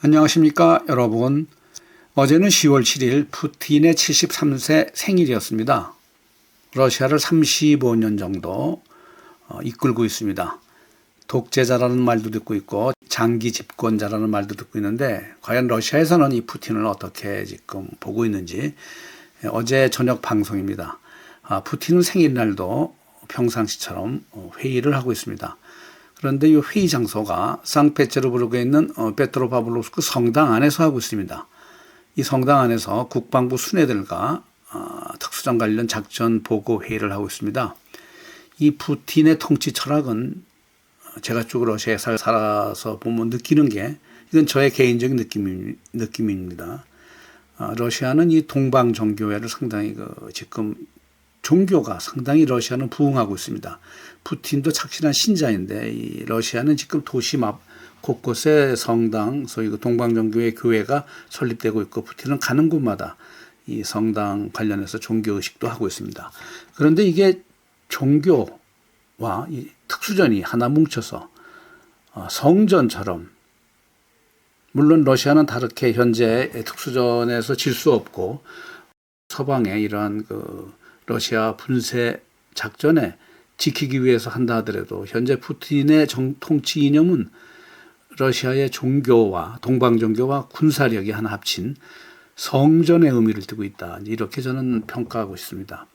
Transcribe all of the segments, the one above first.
안녕하십니까 여러분. 어제는 10월 7일 푸틴의 73세 생일이었습니다. 러시아를 35년 정도 어, 이끌고 있습니다. 독재자라는 말도 듣고 있고 장기 집권자라는 말도 듣고 있는데 과연 러시아에서는 이 푸틴을 어떻게 지금 보고 있는지 어제 저녁 방송입니다. 아, 푸틴은 생일날도 평상시처럼 어, 회의를 하고 있습니다. 그런데 이 회의 장소가 상페테르부르크에 있는 어, 페트로파블로스크 성당 안에서 하고 있습니다. 이 성당 안에서 국방부 순회들과 어, 특수전 관련 작전 보고 회의를 하고 있습니다. 이 푸틴의 통치 철학은 제가 쭉 러시아에 살아서 보면 느끼는 게 이건 저의 개인적인 느낌, 느낌입니다. 어, 러시아는 이 동방 정교회를 상당히 그 지금 종교가 상당히 러시아는 부흥하고 있습니다. 푸틴도 착실한 신자인데 이 러시아는 지금 도시 앞 곳곳에 성당, 소위 그 동방정교회 교회가 설립되고 있고 푸틴은 가는 곳마다 이 성당 관련해서 종교 의식도 하고 있습니다. 그런데 이게 종교와 이 특수전이 하나 뭉쳐서 어, 성전처럼 물론 러시아는 다르게 현재 특수전에서 질 수 없고 서방의 이러한 그 러시아 분쇄 작전에 지키기 위해서 한다 하더라도 현재 푸틴의 정, 통치 이념은 러시아의 종교와 동방 종교와 군사력이 하나 합친 성전의 의미를 띠고 있다. 이렇게 저는 평가하고 있습니다.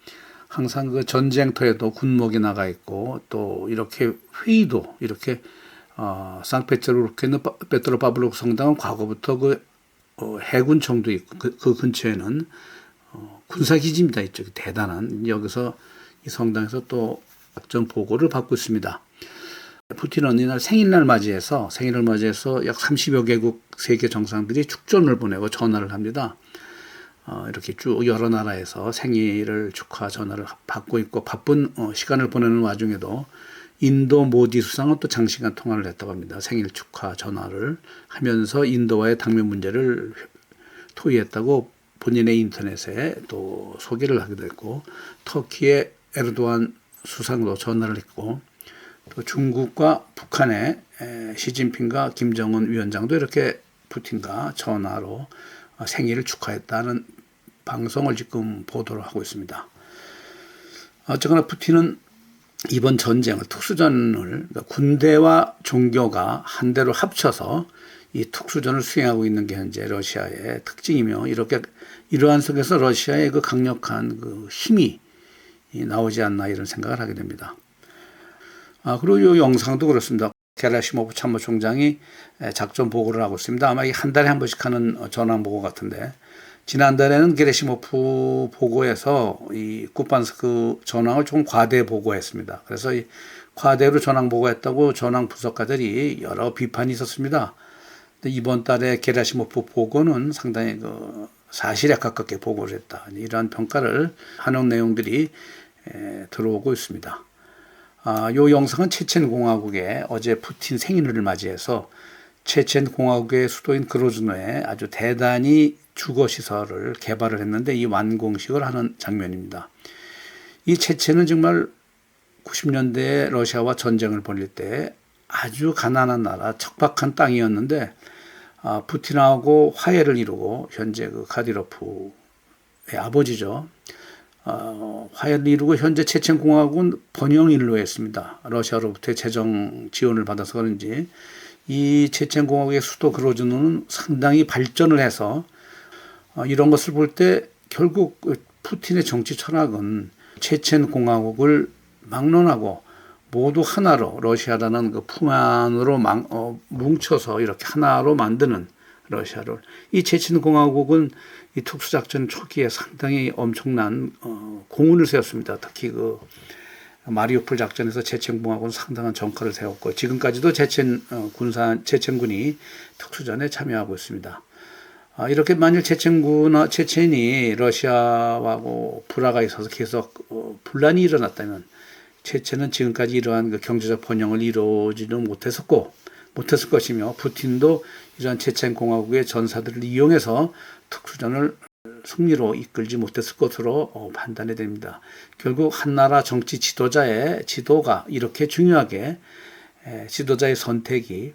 항상 그 전쟁터에도 군목이 나가 있고 또 이렇게 회의도 이렇게 어, 상페테르부르크에 있는 페트로파블로크 성당은 과거부터 그 어, 해군청도 있고 그, 그 근처에는 어, 군사기지입니다. 이쪽이 대단한 여기서 이 성당에서 또 작전 보고를 받고 있습니다. 푸틴은 이날 생일날 맞이해서 생일을 맞이해서 약 30여 개국 세계 정상들이 축전을 보내고 전화를 합니다. 어, 이렇게 쭉 여러 나라에서 생일을 축하 전화를 받고 있고 바쁜 어, 시간을 보내는 와중에도 인도 모디 수상은 또 장시간 통화를 했다고 합니다. 생일 축하 전화를 하면서 인도와의 당면 문제를 토의했다고 본인의 인터넷에 또 소개를 하기도 했고 터키의 에르도안 수상도 전화를 했고 또 중국과 북한의 시진핑과 김정은 위원장도 이렇게 푸틴과 전화로 생일을 축하했다는 방송을 지금 보도를 하고 있습니다. 어쨌거나 푸틴은 이번 전쟁을 특수전을 그러니까 군대와 종교가 한대로 합쳐서 이 특수전을 수행하고 있는 게 현재 러시아의 특징이며 이렇게 이러한 속에서 러시아의 그 강력한 그 힘이 나오지 않나 이런 생각을 하게 됩니다. 아, 그리고 이 영상도 그렇습니다. 게라시모프 참모총장이 작전 보고를 하고 있습니다. 아마 한 달에 한 번씩 하는 전환 보고 같은데 지난달에는 게레시모프 보고에서 이 쿠판스크 전황을 좀 과대 보고했습니다. 그래서 이 과대로 전황 보고했다고 전황 분석가들이 여러 비판이 있었습니다. 이번 달에 게라시모프 보고는 상당히 그 사실에 가깝게 보고를 했다. 이러한 평가를 하는 내용들이 들어오고 있습니다. 아, 요 영상은 체첸 공화국의 어제 푸틴 생일을 맞이해서 체첸 공화국의 수도인 그로즈노에 아주 대단히 주거 시설을 개발을 했는데 이 완공식을 하는 장면입니다. 이 체첸은 정말 90년대에 러시아와 전쟁을 벌일 때 아주 가난한 나라, 척박한 땅이었는데 아, 푸틴하고 화해를 이루고 현재 그 카디로프의 아버지죠. 어, 화해를 이루고 현재 체첸 공화국은 번영일로 했습니다. 러시아로부터의 재정 지원을 받아서 그런지 이 체첸 공화국의 수도 그로즈노는 상당히 발전을 해서 어, 이런 것을 볼 때 결국 그 푸틴의 정치 철학은 체첸 공화국을 막론하고 모두 하나로 러시아라는 그 품 안으로 망, 어, 뭉쳐서 이렇게 하나로 만드는 러시아를 이 체친 공화국은 이 특수작전 초기에 상당히 엄청난 어, 공헌을 세웠습니다. 특히 그 마리우폴 작전에서 체첸 공화국은 상당한 전과를 세웠고 지금까지도 체첸 어, 군사 체첸군이 특수전에 참여하고 있습니다. 아, 이렇게 만일 체첸군과 체첸이 러시아하고 불화가 있어서 계속 어, 분란이 일어났다면 체체는 지금까지 이러한 그 경제적 번영을 이루지는 못했었고 못했을 것이며 푸틴도 이러한 체첸 공화국의 전사들을 이용해서 특수전을 승리로 이끌지 못했을 것으로 어, 판단이 됩니다. 결국 한 나라 정치 지도자의 지도가 이렇게 중요하게 지도자의 선택이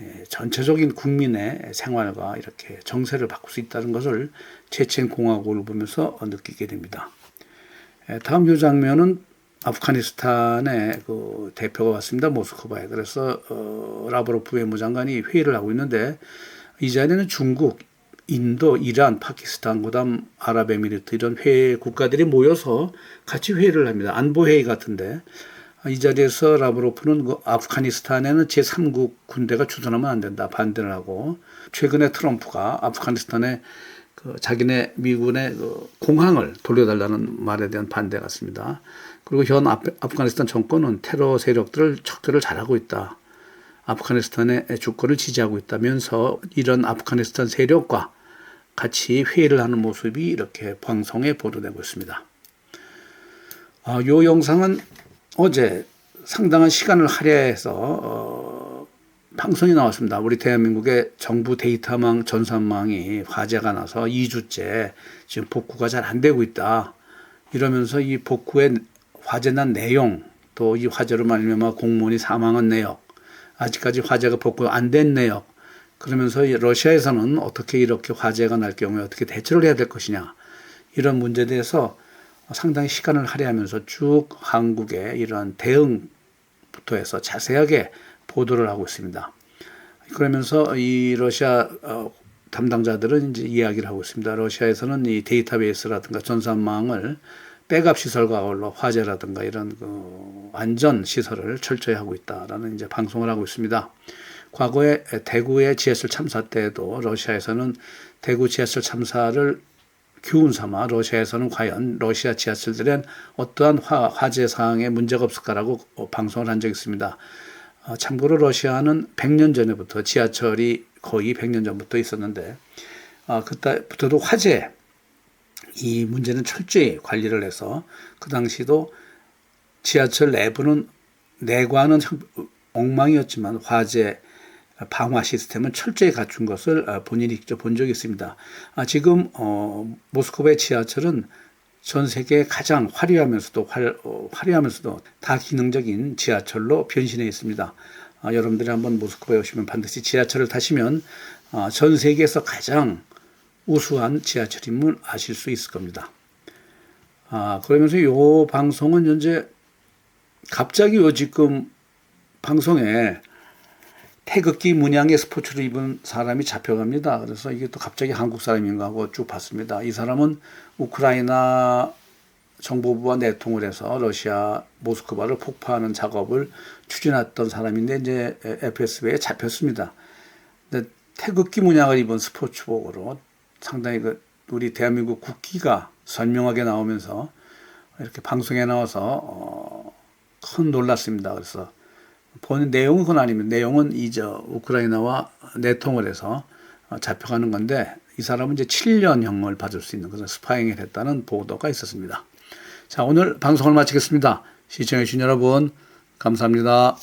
예, 전체적인 국민의 생활과 이렇게 정세를 바꿀 수 있다는 것을 체첸 공화국을 보면서 느끼게 됩니다. 예, 다음 요 장면은 아프가니스탄의 그 대표가 왔습니다. 모스크바에. 그래서 어, 라브로프 외무장관이 회의를 하고 있는데 이 자리에는 중국, 인도, 이란, 파키스탄, 그다음 아랍에미리트 이런 회의 국가들이 모여서 같이 회의를 합니다. 안보 회의 같은데 이 자리에서 라브로프는 그 아프가니스탄에는 제3국 군대가 주둔하면 안 된다 반대를 하고 최근에 트럼프가 아프가니스탄에 그 자기네 미군의 그 공항을 돌려달라는 말에 대한 반대 같습니다. 그리고 현 아프가니스탄 정권은 테러 세력들을 척결을 잘하고 있다. 아프가니스탄의 주권을 지지하고 있다면서 이런 아프가니스탄 세력과 같이 회의를 하는 모습이 이렇게 방송에 보도되고 있습니다. 아, 요 영상은 어제 상당한 시간을 할애해서 어, 방송이 나왔습니다. 우리 대한민국의 정부 데이터망 전산망이 화재가 나서 2주째 지금 복구가 잘 안 되고 있다. 이러면서 이 복구의 화재난 내용 또 이 화재로 말미암아 공무원이 사망한 내역 아직까지 화재가 복구 안 된 내역 그러면서 러시아에서는 어떻게 이렇게 화재가 날 경우에 어떻게 대처를 해야 될 것이냐 이런 문제에 대해서 상당히 시간을 할애하면서 쭉 한국의 이런 대응부터 해서 자세하게 보도를 하고 있습니다. 그러면서 이 러시아 어, 담당자들은 이제 이야기를 하고 있습니다. 러시아에서는 이 데이터베이스라든가 전산망을 백업 시설과 아울러 화재라든가 이런 그 안전 시설을 철저히 하고 있다라는 이제 방송을 하고 있습니다. 과거에 대구의 지하철 참사 때도 러시아에서는 대구 지하철 참사를 교훈 삼아 러시아에서는 과연 러시아 지하철들은 어떠한 화, 화재 사항에 문제가 없을까라고 방송을 한 적이 있습니다. 어, 참고로 러시아는 100년 전에부터 지하철이 거의 100년 전부터 있었는데 어, 그때부터도 화재 이 문제는 철저히 관리를 해서 그 당시도 지하철 내부는 내관은 엉망이었지만 화재 방화 시스템은 철저히 갖춘 것을 어, 본인이 직접 본 적이 있습니다. 아, 지금 어, 모스크바의 지하철은 전 세계 가장 화려하면서도 활, 어, 화려하면서도 다 기능적인 지하철로 변신해 있습니다. 아, 여러분들이 한번 모스크바에 오시면 반드시 지하철을 타시면 아, 전 세계에서 가장 우수한 지하철임을 아실 수 있을 겁니다. 아, 그러면서 요 방송은 현재 갑자기 요 지금 방송에 태극기 문양의 스포츠를 입은 사람이 잡혀갑니다. 그래서 이게 또 갑자기 한국 사람인가 하고 쭉 봤습니다. 이 사람은 우크라이나 정보부와 내통을 해서 러시아 모스크바를 폭파하는 작업을 추진했던 사람인데 이제 FSB에 잡혔습니다. 근데 태극기 문양을 입은 스포츠복으로 상당히 그 우리 대한민국 국기가 선명하게 나오면서 이렇게 방송에 나와서 어, 큰 놀랐습니다. 그래서 본 내용은 아닙니다. 내용은 이저 우크라이나와 내통을 해서 어, 잡혀가는 건데 이 사람은 이제 7년형을 받을 수 있는 그런 스파잉을 했다는 보도가 있었습니다. 자, 오늘 방송을 마치겠습니다. 시청해주신 여러분, 감사합니다.